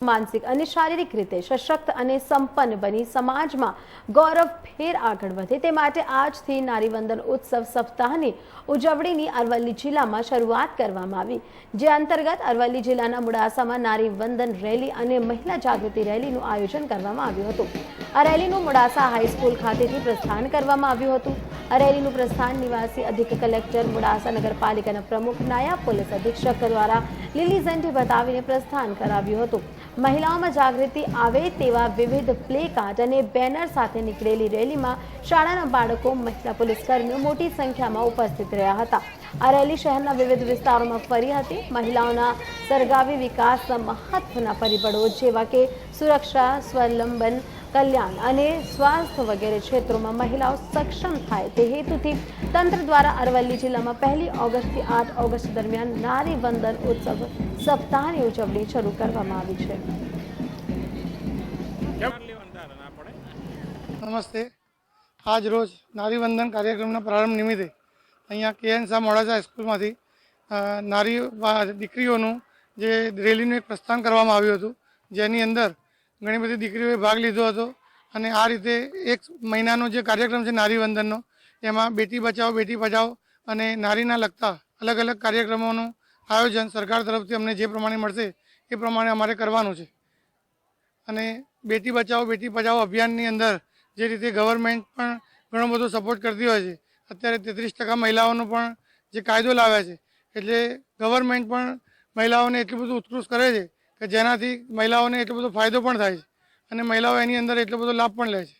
માનસિક અને શારીરિક રીતે સશક્ત અને સંપન્ન બની સમાજમાં ગૌરવ ફેર આગળ વધે તે માટે આજથી નારીવંદન ઉત્સવ સપ્તાહની ઉજવણીની અરવલ્લી જિલ્લામાં શરૂઆત કરવામાં આવી, જે અંતર્ગત અરવલ્લી જિલ્લાના મુડાસામાં નારીવંદન રેલી અને મહિલા જાગૃતિ રેલીનું આયોજન કરવામાં આવ્યું હતું. આ રેલીનું મોડાસા હાઈસ્કૂલ ખાતેથી પ્રસ્થાન કરવામાં આવ્યું હતું. અરેલીનું પ્રસ્થાન નિવાસી અધિક કલેક્ટર, મોડાસા નગરપાલિકાના પ્રમુખ, નાયબ પોલીસ અધિક્ષક દ્વારા લીલી ઝંડી બતાવીને પ્રસ્થાન કરાવ્યું હતું. મહિલાઓમાં જાગૃતિ આવે તેવા વિવિધ પ્લે કાર્ડ અને બેનર સાથે નીકળેલી રેલીમાં શાળાના બાળકો, મહિલા પોલીસ કર્મીઓ મોટી સંખ્યામાં ઉપસ્થિત રહ્યા હતા. આ રેલી શહેરના વિવિધ વિસ્તારોમાં ફરી હતી. મહિલાઓના સરગાવી વિકાસના મહત્વના પરિબળો જેવા કે સુરક્ષા સ્વલંબન કલ્યાણ અને સ્વાસ્થ્ય વગેરે ક્ષેત્રોમાં મહિલાઓ સક્ષમ થાય તે હેતુથી તંત્ર દ્વારા અરવલ્લી જિલ્લામાં પહેલી ઓગસ્ટથી આઠ ઓગસ્ટ દરમિયાન નારી વંદન ઉત્સવ સપ્તાહની ઉજવણી શરૂ કરવામાં આવી છે. નમસ્તે. આજ રોજ નારી વંદન કાર્યક્રમના પ્રારંભ નિમિત્તે અહીંયા કેએન શાહ મોડાસા હાઈસ્કૂલમાંથી અ, નારી દીકરીઓનું જે રેલીનું એક પ્રસ્થાન કરવામાં આવ્યું હતું જેની અંદર ઘણી બધી દીકરીઓએ ભાગ લીધો હતો. અને આ રીતે એક મહિનાનો જે કાર્યક્રમ છે નારી વંદનનો એમાં બેટી બચાવો, બેટી પઢાઓ અને નારીના લગતા અલગ અલગ કાર્યક્રમોનું આયોજન સરકાર તરફથી અમને જે પ્રમાણે મળશે એ પ્રમાણે અમારે કરવાનું છે. અને બેટી બચાવો, બેટી પઢાઓ અભિયાનની અંદર જે રીતે ગવર્મેન્ટ પણ ઘણો બધો સપોર્ટ કરતી હોય છે, અત્યારે તેત્રીસ ટકા મહિલાઓનો પણ જે કાયદો લાવ્યા છે, એટલે ગવર્મેન્ટ પણ મહિલાઓને એટલું બધું ઉત્કૃષ્ટ કરે છે કે જેનાથી મહિલાઓને એટલો બધો ફાયદો પણ થાય છે અને મહિલાઓ એની અંદર એટલો બધો લાભ પણ લે છે.